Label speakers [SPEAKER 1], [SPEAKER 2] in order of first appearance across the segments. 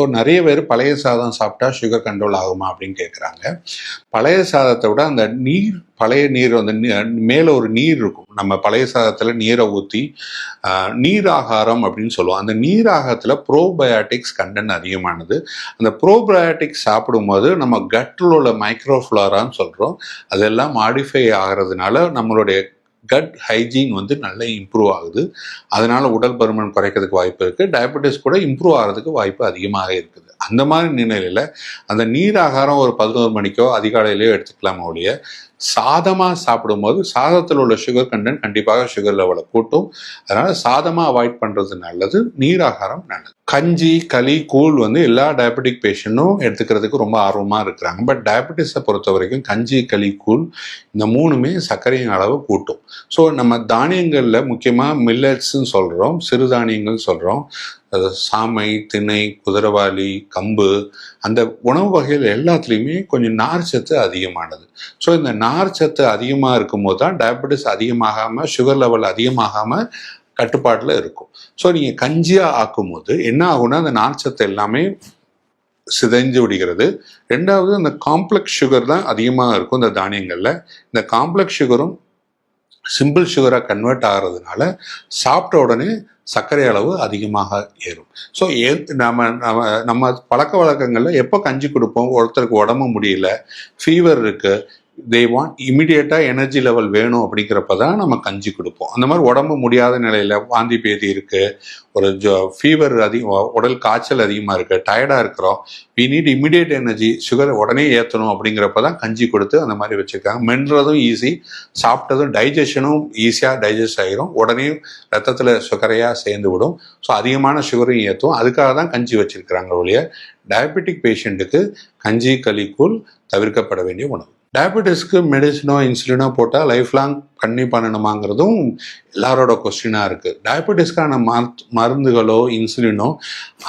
[SPEAKER 1] So நிறைய பேர் பழைய சாதம் சாப்பிட்டா சுகர் கண்ட்ரோல் ஆகுமா அப்படின்னு கேட்குறாங்க பழைய சாதத்தை விட அந்த நீர் பழைய நீர் வந்து மேலே ஒரு நீர் இருக்கும். நம்ம பழைய சாதத்தில் நீரை ஊற்றி நீர் ஆகாரம் அப்படின்னு சொல்லுவோம். அந்த நீர் ப்ரோபயாட்டிக்ஸ் கண்டென்ட் அதிகமானது. அந்த ப்ரோபயாட்டிக்ஸ் சாப்பிடும்போது நம்ம கட்டில் உள்ள மைக்ரோஃப்ளோரான்னு சொல்கிறோம் அதெல்லாம் மாடிஃபை ஆகிறதுனால நம்மளுடைய கட் ஹைஜீன் வந்து நல்லா இம்ப்ரூவ் ஆகுது. அதனால உடல் பருமன் குறைக்கிறதுக்கு வாய்ப்பு இருக்குது டயபெட்டிஸ் கூட இம்ப்ரூவ் ஆகிறதுக்கு வாய்ப்பு அதிகமாக இருக்குது. அந்த மாதிரி நிலையில அந்த நீர் ஆகாரம் ஒரு பதினோரு மணிக்கோ அதிகாலையிலையோ எடுத்துக்கலாமா ஒழிய சாதமாக சாப்பிடும்போது சாதத்தில் உள்ள சுகர் கண்டென்ட் கண்டிப்பாக சுகர் லெவலை கூட்டும். அதனால சாதமாக அவாய்ட் பண்ணுறது நல்லது நீர் ஆகாரம் நல்லது. கஞ்சி களி கூழ் வந்து எல்லா டயபெட்டிக் பேஷண்ட்டும் எடுத்துக்கிறதுக்கு ரொம்ப ஆர்வமாக இருக்கிறாங்க. பட் டயபெட்டிஸை பொறுத்த வரைக்கும் கஞ்சி களி கூழ் இந்த மூணுமே சர்க்கரையின் அளவு கூட்டும். ஸோ நம்ம தானியங்களில் முக்கியமாக மில்லட்ஸ்ன்னு சொல்கிறோம் சிறுதானியங்கள் சொல்கிறோம் சாமை திணை குதிரவாளி கம்பு அந்த உணவு வகைகள் எல்லாத்துலேயுமே கொஞ்சம் நார் சத்து அதிகமானது. ஸோ இந்த நார் சத்து அதிகமாக இருக்கும்போது தான் டயபெட்டிஸ் அதிகமாகாமல் சுகர் லெவல் அதிகமாகாமல் கட்டுப்பாட்டில் இருக்கும். ஸோ நீங்கள் கஞ்சியாக ஆக்கும்போது என்ன ஆகும்னா அந்த நார் சத்து எல்லாமே சிதைஞ்சு விடுகிறது. ரெண்டாவது அந்த காம்ப்ளெக்ஸ் சுகர் தான் அதிகமாக இருக்கும் இந்த தானியங்களில். இந்த காம்ப்ளெக்ஸ் சுகரும் சிம்பிள் சுகராக கன்வெர்ட் ஆகிறதுனால சாப்பிட்ட உடனே சர்க்கரை அளவு அதிகமாக ஏறும். ஸோ ஏ நம்ம நம்ம நம்ம பழக்க வழக்கங்களில் எப்போ கஞ்சி கொடுப்போம் ஒருத்தருக்கு உடம்பு முடியல ஃபீவர் இருக்குது தே வாண்ட் இமிடியேட்டாக எனர்ஜி லெவல் வேணும் அப்படிங்கிறப்ப தான் நம்ம கஞ்சி கொடுப்போம். அந்த மாதிரி உடம்பு முடியாத நிலையில் வாந்தி பேதி இருக்குது ஒரு ஜோ ஃபீவர் அதிகம் உடல் காய்ச்சல் அதிகமாக இருக்கு டயர்டாக இருக்கிறோம். வி நீட் இமிடியேட் எனர்ஜி சுகரை உடனே ஏற்றணும் அப்படிங்கிறப்ப தான் கஞ்சி கொடுத்து அந்த மாதிரி வச்சுருக்காங்க. மென்றதும் ஈஸி சாப்பிட்டதும் டைஜஷனும் ஈஸியாக டைஜஸ்ட் ஆகிரும் உடனே ரத்தத்தில் சுகரையாக சேர்ந்து விடும். ஸோ அதிகமான சுகரையும் ஏற்றும் அதுக்காக தான் கஞ்சி வச்சுருக்கிறாங்க ஒழிய டயபெட்டிக் பேஷண்ட்டுக்கு கஞ்சி களிக்கூழ் தவிர்க்கப்பட வேண்டிய உணவு. டயபெட்டிஸ்க்கு மெடிசினோ இன்சுலினோ போட்டால் லைஃப் லாங் கண்ணி பண்ணணுமாங்கிறதும் எல்லாரோட கொஸ்டினாக இருக்குது டயபெட்டிஸ்க்கான மருத் மருந்துகளோ இன்சுலினோ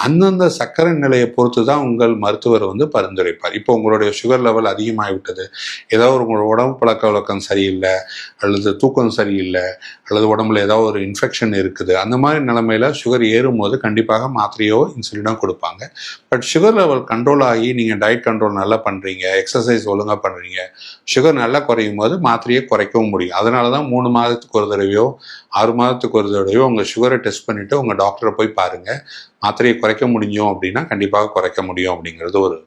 [SPEAKER 1] அந்தந்த சர்க்கரை நிலையை பொறுத்து தான் உங்கள் மருத்துவர் வந்து பரிந்துரைப்பார். இப்போ உங்களுடைய சுகர் லெவல் அதிகமாகிவிட்டது. ஏதோ ஒரு உங்களோட உடம்பு பழக்க வழக்கம் சரியில்லை அல்லது தூக்கம் சரியில்லை அல்லது உடம்புல ஏதாவது ஒரு இன்ஃபெக்ஷன் இருக்குது அந்த மாதிரி நிலமையில சுகர் ஏறும்போது கண்டிப்பாக மாத்திரையோ இன்சுலினோ கொடுப்பாங்க. பட் சுகர் லெவல் கண்ட்ரோல் ஆகி நீங்கள் டயட் கண்ட்ரோல் நல்லா பண்ணுறீங்க எக்ஸசைஸ் ஒழுங்காக பண்ணுறீங்க சுகர் நல்லா குறையும் போது மாத்திரையை குறைக்கவும் முடியும். அதனால தான் மூணு மாதத்துக்கு ஒரு தடவையோ ஆறு மாதத்துக்கு ஒரு தடவையோ உங்கள் சுகரை டெஸ்ட் பண்ணிவிட்டு உங்கள் டாக்டரை போய் பாருங்கள் மாத்திரையை குறைக்க முடியும் அப்படின்னா கண்டிப்பாக குறைக்க முடியும் அப்படிங்கிறது ஒரு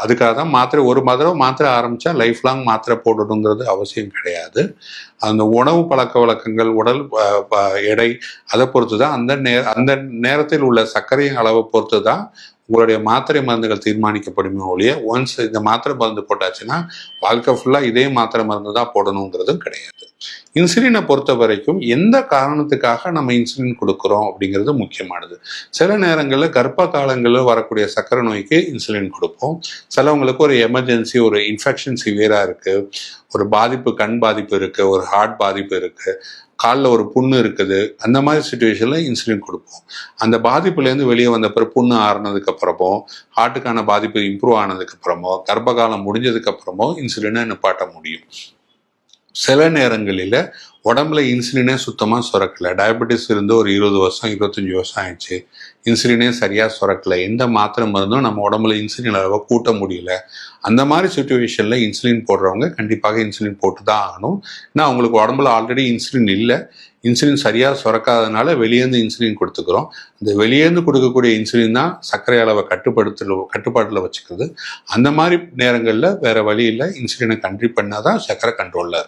[SPEAKER 1] அதுக்காக தான் மாத்திரை ஒரு தடவை மாத்திரை ஆரம்பித்தா லைஃப் லாங் மாத்திரை போடணுங்கிறது அவசியம் கிடையாது. அந்த உணவு பழக்க வழக்கங்கள் உடல் எடை அதை பொறுத்து தான் அந்த நே அந்த நேரத்தில் உள்ள சர்க்கரையின் அளவை பொறுத்து தான் உங்களுடைய மாத்திரை மருந்துகள் தீர்மானிக்கப்படுமே ஒழிய ஒன்ஸ் இந்த மாத்திரை மருந்து போட்டாச்சுன்னா வாழ்க்கை ஃபுல்லாக இதே மாத்திரை மருந்து தான் போடணுங்கிறதும் கிடையாது. இன்சுலினை பொறுத்த வரைக்கும் எந்த காரணத்துக்காக நம்ம இன்சுலின் கொடுக்குறோம் அப்படிங்கிறது முக்கியமானது. சில நேரங்களில் கர்ப்ப காலங்களில் வரக்கூடிய சர்க்கரை நோய்க்கு இன்சுலின் கொடுப்போம். சிலவங்களுக்கு ஒரு எமர்ஜென்சி ஒரு இன்ஃபெக்ஷன் சிவியராக இருக்குது ஒரு பாதிப்பு கண் பாதிப்பு இருக்குது ஒரு ஹார்ட் பாதிப்பு இருக்குது காலில் ஒரு புண்ணு இருக்குது. அந்த மாதிரி சுச்சுவேஷனில் இன்சுலின் கொடுப்போம். அந்த பாதிப்புலேருந்து வெளியே வந்த பிறகு புண்ணு ஆறுனதுக்கு அப்புறமோ ஹார்ட்டுக்கான பாதிப்பு இம்ப்ரூவ் ஆனதுக்கு அப்புறமோ கர்ப்ப காலம் முடிஞ்சதுக்கு அப்புறமோ இன்சுலினை நிப்பாட்ட முடியும். சில நேரங்களில் உடம்புல இன்சுலினே சுத்தமாக சுரக்கல. டயபெட்டிஸ் இருந்து ஒரு இருபது வருஷம் இருபத்தஞ்சி வருஷம் ஆயிடுச்சு. இன்சுலினே சரியாக சுரக்கல. எந்த மாத்திரை மருந்தும் நம்ம உடம்புல இன்சுலின் அளவை கூட்ட முடியல. அந்த மாதிரி சுச்சுவேஷனில் இன்சுலின் போடுறவங்க கண்டிப்பாக இன்சுலின் போட்டு தான் ஆகணும். ஏன்னா அவங்களுக்கு உடம்புல ஆல்ரெடி இன்சுலின் இல்லை. இன்சுலின் சரியாக சுரக்காதனால வெளியேந்து இன்சுலின் கொடுத்துக்கிறோம். அந்த வெளியேந்து கொடுக்கக்கூடிய இன்சுலின் தான் சர்க்கரை அளவை கட்டுப்படுத்தல கட்டுப்பாட்டில் வச்சுக்கிறது அந்த மாதிரி நேரங்களில் வேறு வழி இல்லை. இன்சுலினை கண்ட்ரி பண்ணால் தான் சர்க்கரை கண்ட்ரோலில்